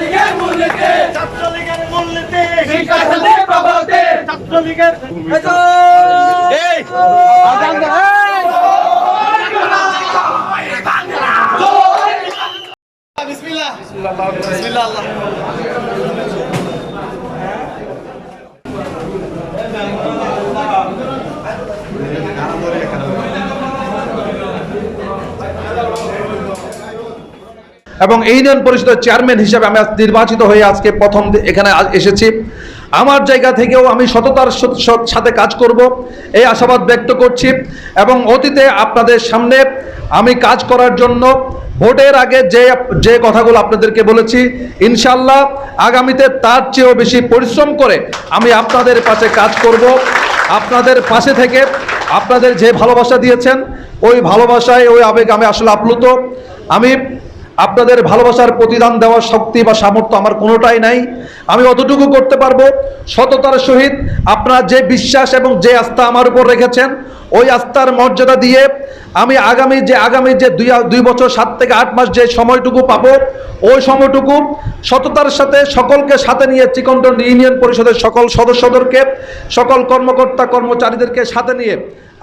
ছাত্রলীগের মূলনীতি। ছাত্রলীগের মূলনীতি। শিক্ষা খাতে প্রভাবতে ছাত্রলীগের এই। বিসমিল্লাহ আল্লাহ। এবং ইউনিয়ন পরিষদের চেয়ারম্যান হিসেবে আমি নির্বাচিত হয়ে আজকে প্রথম এখানে এসেছি। আমার জায়গা থেকেও আমি সততার সাথে কাজ করব, এই আশাবাদ ব্যক্ত করছি এবং অতীতে আপনাদের সামনে আমি কাজ করার জন্য ভোটের আগে যে যে কথাগুলো আপনাদেরকে বলেছি ইনশাল্লাহ আগামীতে তার চেয়েও বেশি পরিশ্রম করে আমি আপনাদের পাশে কাজ করব। আপনাদের পাশে থেকে আপনাদের যে ভালোবাসা দিয়েছেন, ওই ভালোবাসায় ওই আবেগ আমি আসলে আপ্লুত। আমি আপনাদের ভালোবাসার প্রতিদান দেওয়ার শক্তি বা সামর্থ্য আমার কোনোটাই নাই। আমি অতটুকু করতে পারব। সততার সহিত আপনারা যে বিশ্বাস এবং যে আস্থা আমার উপর রেখেছেন, ওই আস্থার মর্যাদা দিয়ে আমি আগামী যে আগামী যে দুই দুই বছর সাত থেকে আট মাস যে সময়টুকু পাবো, ওই সময়টুকু সততার সাথে সকলকে সাথে নিয়ে চিকনটন ইউনিয়ন পরিষদের সকল সদস্যদেরকে, সকল কর্মকর্তা কর্মচারীদেরকে সাথে নিয়ে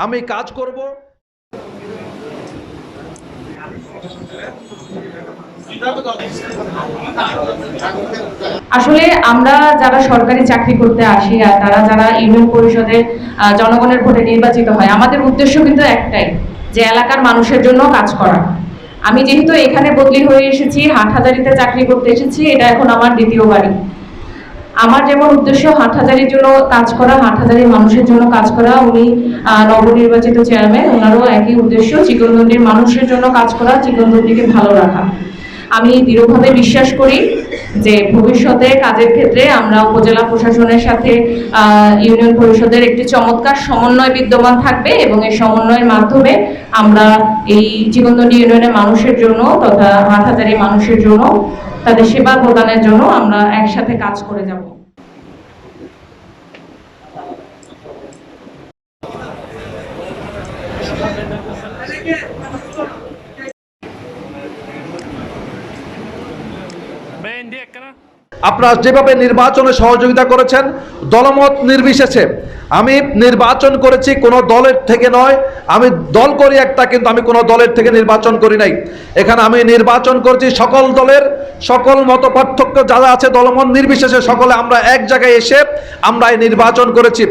আমি কাজ করব। আসলে আমরা যারা সরকারি চাকরি করতে আসি আর তারা যারা ইউনিয়ন পরিষদে জনগণের ভোটে নির্বাচিত হয়, আমাদের উদ্দেশ্য কিন্তু একটাই, যে এলাকার মানুষের জন্য কাজ করা। আমি যেহেতু এখানে বদলি হয়ে এসেছি, হাটহাজারিতে চাকরি করতে এসেছি, এটা এখন আমার দ্বিতীয় বাড়ি। আমার যেমন উদ্দেশ্য হাটহাজারির জন্য কাজ করা, হাটহাজারির মানুষের জন্য কাজ করা, উনি নবনির্বাচিত চেয়ারম্যান ওনারও একই উদ্দেশ্য চিকনদন্ডির মানুষের জন্য কাজ করা চিকনদন্ডিকে ভালো রাখা। আমি দৃঢ়ভাবে বিশ্বাস করি যে ভবিষ্যতে কাজের ক্ষেত্রে আমরা উপজেলা প্রশাসনের সাথে ইউনিয়ন পরিষদের একটি চমৎকার সমন্বয় বিদ্যমান থাকবে এবং এই সমন্বয়ের মাধ্যমে আমরা এই জীবনদণ্ডী ইউনিয়নের মানুষের জন্য তথা হাটহাজারি মানুষের জন্য, তাদের সেবা প্রদানের জন্য আমরা একসাথে কাজ করে যাব। चेक करा আপনারা যেভাবে নির্বাচনে সহযোগিতা করেছেন, দলমত নির্বিশেষে। আমি নির্বাচন করেছি কোনো দলের থেকে নয়, আমি দল করি একটা, কিন্তু আমি কোনো দলের থেকে নির্বাচন করি নাই। এখানে আমি নির্বাচন করেছি সকল দলের, সকল মত পার্থক্য যারা আছে দলমত নির্বিশেষে, সকলে আমরা এক জায়গায় এসে আমরা এই নির্বাচন করেছি।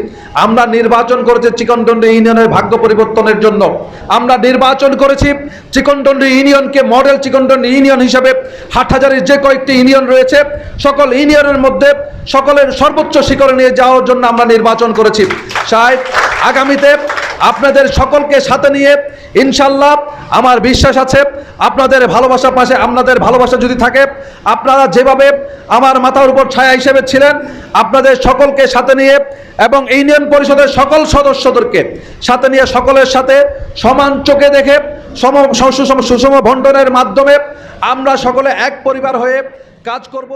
আমরা নির্বাচন করেছি চিকনদন্ডি ইউনিয়নের ভাগ্য পরিবর্তনের জন্য। আমরা নির্বাচন করেছি চিকনদন্ডি ইউনিয়নকে মডেল চিকনদন্ডি ইউনিয়ন হিসাবে। হাটহাজারির যে কয়েকটি ইউনিয়ন রয়েছে, সকল ইউনিয়নের মধ্যে সকলের সর্বোচ্চ শিখরে নিয়ে যাওয়ার জন্য আমরা নির্বাচন করেছি। সাহেব, আগামীতে আপনাদের সকলকে সাথে নিয়ে ইনশাল্লাহ আমার বিশ্বাস আছে আপনাদের ভালোবাসা পাশে আপনাদের ভালোবাসা যদি থাকে, আপনারা যেভাবে আমার মাথার উপর ছায়া হিসেবে ছিলেন, আপনাদের সকলকে সাথে নিয়ে এবং ইউনিয়ন পরিষদের সকল সদস্যদেরকে সাথে নিয়ে সকলের সাথে সমান চোখে দেখে সম সুষম সুষম মাধ্যমে আমরা সকলে এক পরিবার হয়ে কাজ করব।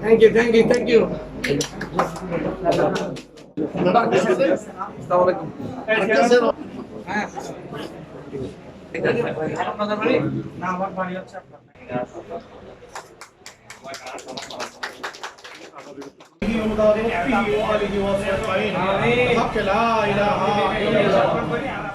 thank you thank you thank you حق